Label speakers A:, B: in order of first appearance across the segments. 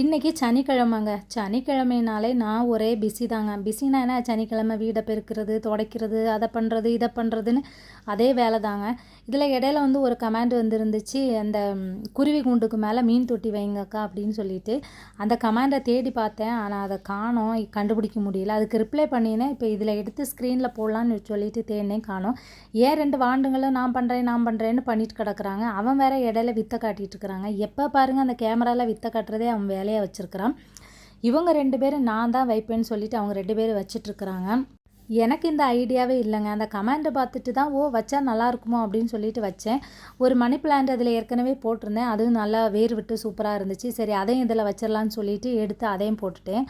A: இன்றைக்கி சனிக்கிழமைங்க. சனிக்கிழமைனாலே நான் ஒரே பிஸி தாங்க. பிஸினா என்ன? சனிக்கிழமை வீடை பெருக்கிறது துடைக்கிறது அதை பண்ணுறது இதை பண்ணுறதுன்னு அதே வேலை தாங்க. இதில் இடையில வந்து ஒரு கமாண்ட் வந்துருந்துச்சு. அந்த குருவி குண்டுக்கு மேலே மீன் தொட்டி வைங்கக்கா அப்படின்னு சொல்லிட்டு. அந்த கமாண்டை தேடி பார்த்தேன். ஆனால் அதை காணோம். கண்டுபிடிக்க முடியல. அதுக்கு ரிப்ளை பண்ணினேன். இப்போ இதில் எடுத்து ஸ்க்ரீனில் போடலான்னு சொல்லிட்டு தேடினே காணோம். ஏன் ரெண்டு வாண்டுங்களும் நான் பண்ணுறேன் நான் பண்ணுறேன்னு பண்ணிட்டு கிடக்குறாங்க. அவன் வேற இடையில வித்தை காட்டிகிட்டு இருக்கிறாங்க. எப்போ பாருங்கள் அந்த கேமராவில் வித்தை காட்டுறதே அவன் வேலை வேலையாக வச்சிருக்கிறான். இவங்க ரெண்டு பேரும் நான் தான் வைப்பேன்னு சொல்லிட்டு அவங்க ரெண்டு பேரும் வச்சிட்டு இருக்கிறாங்க எனக்கு இந்த ஐடியாவே இல்லைங்க. அந்த கமாண்டை பார்த்துட்டு தான் ஓ வச்சா நல்லா இருக்குமோ அப்படின்னு சொல்லிட்டு வச்சேன். ஒரு மணி பிளான்ட் அதில் ஏற்கனவே போட்டிருந்தேன். அதுவும் நல்லா வேர் விட்டு சூப்பராக இருந்துச்சு. சரி அதையும் இதில் வச்சிடலான்னு சொல்லிட்டு எடுத்து அதையும் போட்டுட்டேன்.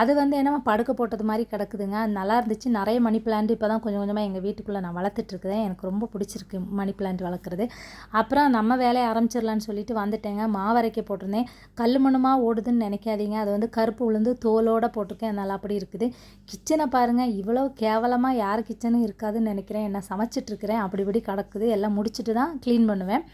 A: அது வந்து என்னமோ படுக்க போட்டது மாதிரி கிடக்குதுங்க. அது நல்லா இருந்துச்சு. நிறைய மணி பிளான்ட் இப்போ தான் கொஞ்சம் கொஞ்சமாக எங்கள் வீட்டுக்குள்ளே நான் வளர்த்துட்ருக்குறேன் எனக்கு ரொம்ப பிடிச்சிருக்கு மணி பிளான்ட் வளர்க்குறது. அப்புறம் நம்ம வேலையை ஆரம்பிச்சிடலான்னு சொல்லிட்டு வந்துட்டேங்க. மாவரைக்க போட்டிருந்தேன். கல் மண்ணுமா ஓடுதுன்னு நினைக்காதீங்க. அது வந்து கருப்பு உளுந்து தோலோடு போட்டிருக்கேன். நல்லா அப்படி இருக்குது. கிச்சனை பாருங்கள் இவ்வளோ கேவலமாக யார் கிச்சனும் இருக்காதுன்னு நினைக்கிறேன். என்ன சமைச்சிட்ருக்கிறேன் அப்படி இப்படி கிடக்குது. எல்லாம் முடிச்சுட்டு தான் க்ளீன் பண்ணுவேன்.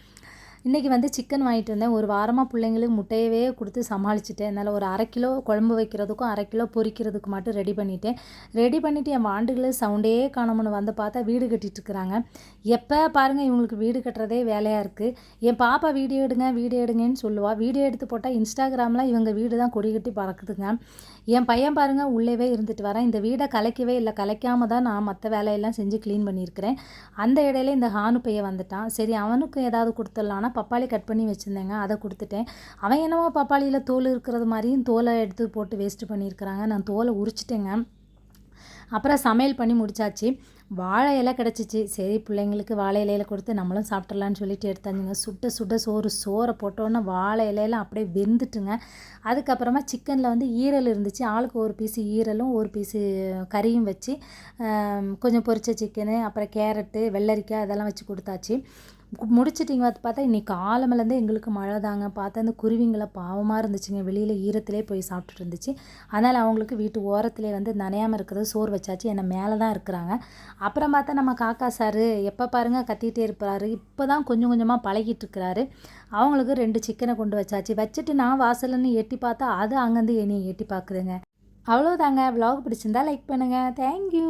A: இன்றைக்கி வந்து சிக்கன் வாங்கிட்டு வந்தேன். ஒரு வாரமாக பிள்ளைங்களுக்கு முட்டையவே கொடுத்து சமாளிச்சிட்டேன். அதனால் ஒரு அரை கிலோ குழம்பு வைக்கிறதுக்கும் அரை கிலோ பொரிக்கிறதுக்கு மட்டும் ரெடி பண்ணிட்டேன். ரெடி பண்ணிவிட்டு என் வாண்டுகளை சவுண்டே காணோம்னு வந்து பார்த்தா வீடு கட்டிட்டு இருக்கிறாங்க. எப்போ பாருங்கள் இவங்களுக்கு வீடு கட்டுறதே வேலையாக இருக்குது என் பாப்பா வீடியோ எடுங்க வீடியோ எடுங்கன்னு சொல்லுவாள் வீடியோ எடுத்து போட்டால் இன்ஸ்டாகிராமில் இவங்க வீடு தான் கொடி கட்டி பறக்குதுங்க. என் பையன் பாருங்கள் உள்ளேவே இருந்துட்டு வரேன். இந்த வீடை கலைக்கவே இல்லை கலைக்காம தான் நான் மற்ற வேலையெல்லாம் செஞ்சு க்ளீன் பண்ணியிருக்கிறேன். அந்த இடையில இந்த ஹானு பையன் வந்துட்டான். சரி அவனுக்கு ஏதாவது கொடுத்துடலான்னா பப்பாளி கட் பண்ணி வச்சுருந்தேங்க. அதை கொடுத்துட்டேன். அவன் என்னவோ பப்பாளியில் தோல் இருக்கிறது மாதிரியும் தோலை எடுத்து போட்டு வேஸ்ட்டு பண்ணியிருக்கிறாங்க. நான் தோலை உரிச்சிட்டேங்க. அப்புறம் சமையல் பண்ணி முடிச்சாச்சு. வாழை இலை கிடச்சிச்சு. சரி பிள்ளைங்களுக்கு வாழை இலையில கொடுத்து நம்மளும் சாப்பிட்றலான்னு சொல்லிட்டு எடுத்தாச்சுங்க. சுட்ட சுட்ட சோறு சோறை போட்டோன்னே வாழை இலையில அப்படியே வெந்துட்டுங்க. அதுக்கப்புறமா சிக்கனில் வந்து ஈரல் இருந்துச்சு. ஆளுக்கு ஒரு பீஸு ஈரலும் ஒரு பீஸு கறியும் வச்சு கொஞ்சம் பொரிச்ச சிக்கனு அப்புறம் கேரட்டு வெள்ளரிக்காய் அதெல்லாம் வச்சு கொடுத்தாச்சு. முடிச்சிட்டிங்க. பார்த்து பார்த்தா இன்றைக்கி காலமிலேருந்து எங்களுக்கு மழை தாங்க. பார்த்தா அந்த குருவிங்களை பாவமாக இருந்துச்சுங்க. வெளியில் ஈரத்திலே போய் சாப்பிட்டுட்டு இருந்துச்சு. அதனால் அவங்களுக்கு வீட்டு ஓரத்திலே வந்து நனையாமல் இருக்கிறது சோறு வச்சாச்சு. என்னை மேலே தான் இருக்கிறாங்க. அப்புறம் பார்த்தா நம்ம காக்கா சார் எப்போ பாருங்க கத்திகிட்டே இருப்பார். இப்போ தான் கொஞ்சம் கொஞ்சமாக பழகிட்டு இருக்கிறாரு. அவங்களுக்கு ரெண்டு சிக்கனை கொண்டு வச்சாச்சு. வச்சுட்டு நான் வாசல்னு எட்டி பார்த்தா அது அங்கேருந்து என்னையை எட்டி பார்க்குதுங்க. அவ்வளோதாங்க vlog பிடிச்சிருந்தா லைக் பண்ணுங்கள் தேங்க்யூ